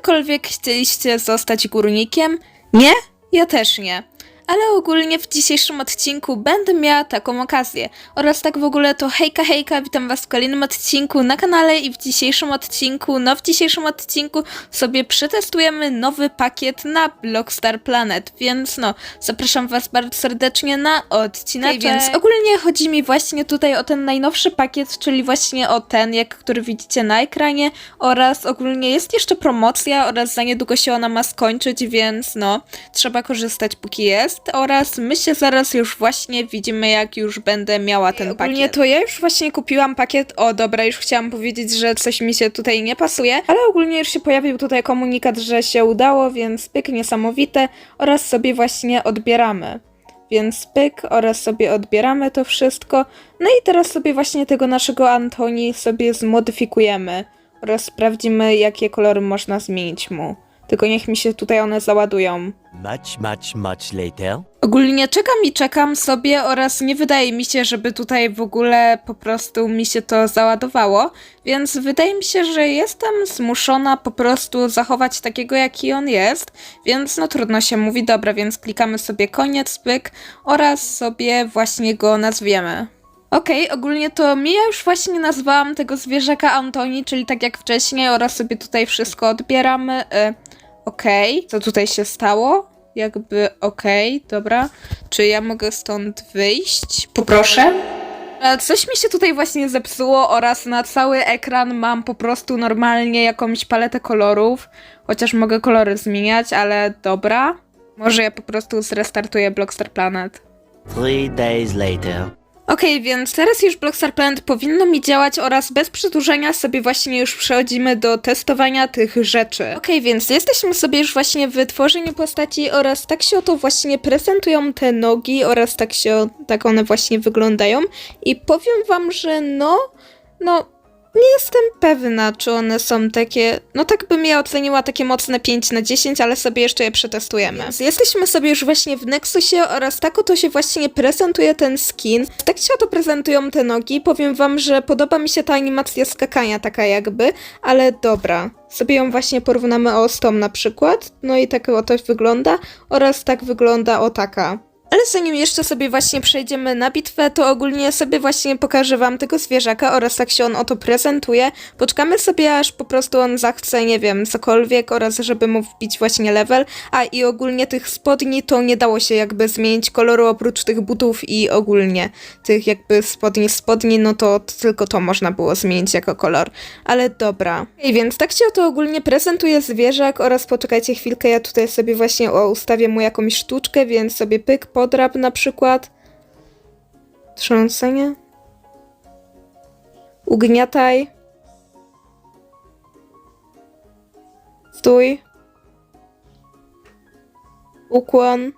kiedykolwiek chcieliście zostać górnikiem? Nie? Ja też nie. Ale ogólnie w dzisiejszym odcinku będę miała taką okazję. Oraz tak w ogóle to hejka hejka, witam was w kolejnym odcinku na kanale i w dzisiejszym odcinku, no w dzisiejszym odcinku sobie przetestujemy nowy pakiet na Blockstar Planet, więc no, zapraszam was bardzo serdecznie na odcinek. więc ogólnie chodzi mi właśnie tutaj o ten najnowszy pakiet, czyli właśnie o ten, jak który widzicie na ekranie oraz ogólnie jest jeszcze promocja oraz za niedługo się ona ma skończyć, więc no, trzeba korzystać póki jest oraz my się zaraz już właśnie widzimy, jak już będę miała ten pakiet. Ogólnie to ja już właśnie kupiłam pakiet, o dobra, już chciałam powiedzieć, że coś mi się tutaj nie pasuje, ale ogólnie już się pojawił tutaj komunikat, że się udało, więc pyk niesamowite oraz sobie właśnie odbieramy. Więc pyk oraz sobie odbieramy to wszystko. No i teraz sobie właśnie tego naszego Antoni sobie zmodyfikujemy oraz sprawdzimy, jakie kolory można zmienić mu. Tylko niech mi się tutaj one załadują. Much, much, much later. Ogólnie czekam i czekam sobie oraz nie wydaje mi się, żeby tutaj w ogóle po prostu mi się to załadowało, więc wydaje mi się, że jestem zmuszona po prostu zachować takiego, jaki on jest, więc no trudno się mówi, dobra, więc klikamy sobie koniec, pyk oraz sobie właśnie go nazwiemy. Okej, ogólnie to mi ja już właśnie nazwałam tego zwierzaka Antoni, czyli tak jak wcześniej oraz sobie tutaj wszystko odbieramy. Y, Okej, co tutaj się stało? Jakby okej, dobra. Czy ja mogę stąd wyjść? Poproszę. Coś mi się tutaj właśnie zepsuło oraz na cały ekran mam po prostu normalnie jakąś paletę kolorów. Chociaż mogę kolory zmieniać, ale dobra. Może ja po prostu zrestartuję Blockstar Planet. Three days later. Okej, więc teraz już Blockstar Planet powinno mi działać oraz bez przedłużenia sobie właśnie już przechodzimy do testowania tych rzeczy. Okej, więc jesteśmy sobie już właśnie w tworzeniu postaci oraz tak się oto właśnie prezentują te nogi oraz tak się, tak one właśnie wyglądają i powiem wam, że no, no, nie jestem pewna, czy one są takie. No tak bym je oceniła takie mocne 5 na 10, ale sobie jeszcze je przetestujemy. Więc jesteśmy sobie już właśnie w Nexusie oraz tak oto się właśnie prezentuje ten skin. Tak się oto prezentują te nogi. Powiem wam, że podoba mi się ta animacja skakania taka jakby, ale dobra. Sobie ją właśnie porównamy o z tą na przykład. No i tak oto wygląda oraz tak wygląda o taka. Ale zanim jeszcze sobie właśnie przejdziemy na bitwę, to ogólnie sobie właśnie pokażę wam tego zwierzaka oraz jak się on oto prezentuje. Poczekamy sobie aż po prostu on zachce, nie wiem, cokolwiek oraz żeby mu wbić właśnie level. A i ogólnie tych spodni to nie dało się jakby zmienić koloru oprócz tych butów i ogólnie tych jakby spodni spodni, no to tylko to można było zmienić jako kolor. Ale dobra. Ej, więc tak się oto ogólnie prezentuje zwierzak oraz poczekajcie chwilkę, ja tutaj sobie właśnie o, ustawię mu jakąś sztuczkę, więc sobie pyk, podrap na przykład. Trząsanie. Ugniataj. Stój. Ukłon.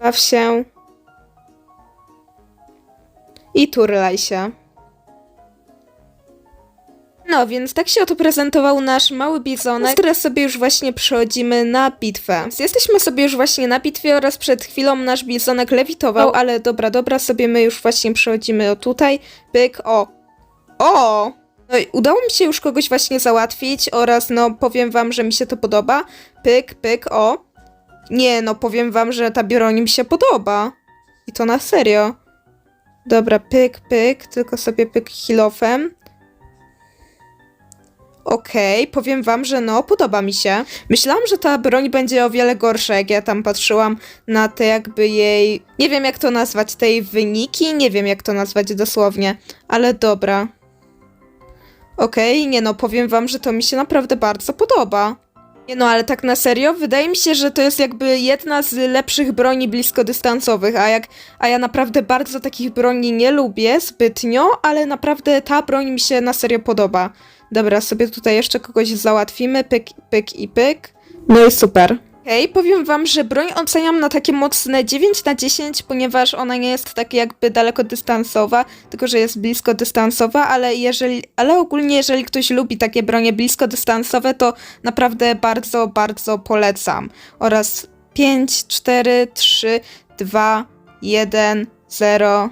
Baw się. I turlaj się. No, więc tak się oto prezentował nasz mały bizonek. Teraz sobie już właśnie przechodzimy na bitwę. Więc jesteśmy sobie już właśnie na bitwie oraz przed chwilą nasz bizonek lewitował, ale dobra, dobra, sobie my już właśnie przechodzimy o tutaj. Pyk, o. O! No i udało mi się już kogoś właśnie załatwić oraz no powiem wam, że mi się to podoba. Pyk, pyk, o. Nie, no powiem wam, że ta broń mi się podoba. I to na serio. Dobra, pyk, pyk, tylko sobie pyk hilofem. Okej, powiem wam, że no, podoba mi się. Myślałam, że ta broń będzie o wiele gorsza, jak ja tam patrzyłam na te jakby jej... Nie wiem jak to nazwać, tej wyniki, nie wiem jak to nazwać dosłownie, ale dobra. Okej, nie no, powiem wam, że to mi się naprawdę bardzo podoba. Nie no, ale tak na serio, wydaje mi się, że to jest jakby jedna z lepszych broni bliskodystansowych, a jak, a ja naprawdę bardzo takich broni nie lubię zbytnio, ale naprawdę ta broń mi się na serio podoba. Dobra, sobie tutaj jeszcze kogoś załatwimy, pyk, pyk i pyk. No i super. Okej, powiem wam, że broń oceniam na takie mocne 9 na 10, ponieważ ona nie jest tak jakby dalekodystansowa, tylko że jest bliskodystansowa, ale jeżeli, ale ogólnie jeżeli ktoś lubi takie bronie bliskodystansowe, to naprawdę bardzo, bardzo polecam. Oraz 5, 4, 3, 2, 1, 0.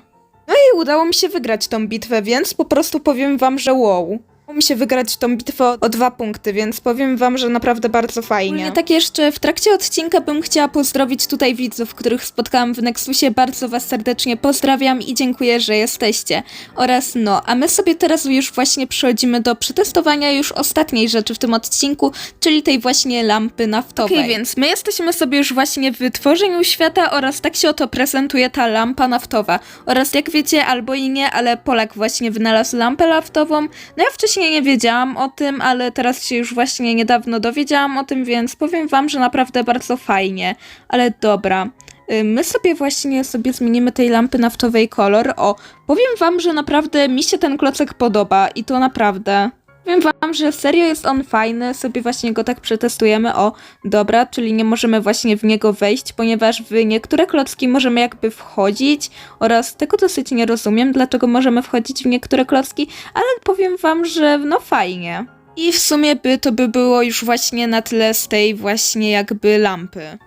No i udało mi się wygrać tą bitwę, więc po prostu powiem wam, że wow. Mi się wygrać tą bitwę o, dwa punkty, więc powiem wam, że naprawdę bardzo fajnie. tak jeszcze w trakcie odcinka bym chciała pozdrowić tutaj widzów, których spotkałam w Nexusie. Bardzo was serdecznie pozdrawiam i dziękuję, że jesteście. Oraz no, a my sobie teraz już właśnie przechodzimy do przetestowania już ostatniej rzeczy w tym odcinku, czyli tej właśnie lampy naftowej. Okej, więc my jesteśmy sobie już właśnie w tworzeniu świata oraz tak się oto prezentuje ta lampa naftowa. Oraz jak wiecie, albo i nie, ale Polak właśnie wynalazł lampę naftową. No ja wcześniej nie wiedziałam o tym, ale teraz się już właśnie niedawno dowiedziałam o tym, więc powiem wam, że naprawdę bardzo fajnie. Ale dobra. Y, My sobie właśnie sobie zmienimy tej lampy naftowej kolor. O, powiem wam, że naprawdę mi się ten klocek podoba i to naprawdę. Powiem wam, że serio jest on fajny, sobie właśnie go tak przetestujemy. O, dobra, czyli nie możemy właśnie w niego wejść, ponieważ w niektóre klocki możemy jakby wchodzić oraz tego dosyć nie rozumiem, dlaczego możemy wchodzić w niektóre klocki, ale powiem wam, że no fajnie. I w sumie by to by było już właśnie na tyle z tej właśnie jakby lampy.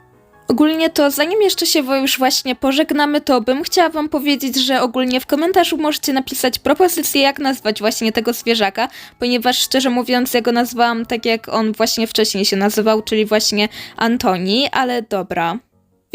Ogólnie to zanim jeszcze się już właśnie pożegnamy, to bym chciała wam powiedzieć, że ogólnie w komentarzu możecie napisać propozycję, jak nazwać właśnie tego zwierzaka, ponieważ szczerze mówiąc ja go nazwałam tak jak on właśnie wcześniej się nazywał, czyli właśnie Antoni, ale dobra.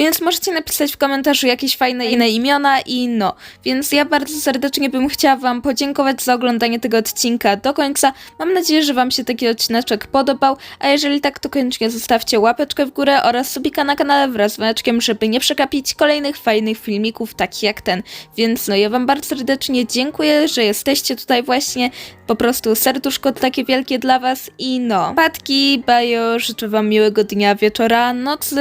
Więc możecie napisać w komentarzu jakieś fajne inne imiona i no. Więc ja bardzo serdecznie bym chciała wam podziękować za oglądanie tego odcinka do końca. Mam nadzieję, że wam się taki odcineczek podobał, a jeżeli tak, to koniecznie zostawcie łapeczkę w górę oraz subika na kanale wraz z dzwoneczkiem, żeby nie przegapić kolejnych fajnych filmików takich jak ten. Więc no, ja wam bardzo serdecznie dziękuję, że jesteście tutaj właśnie. Po prostu serduszko takie wielkie dla was i no. Patki, bajo, życzę wam miłego dnia, wieczora, nocy.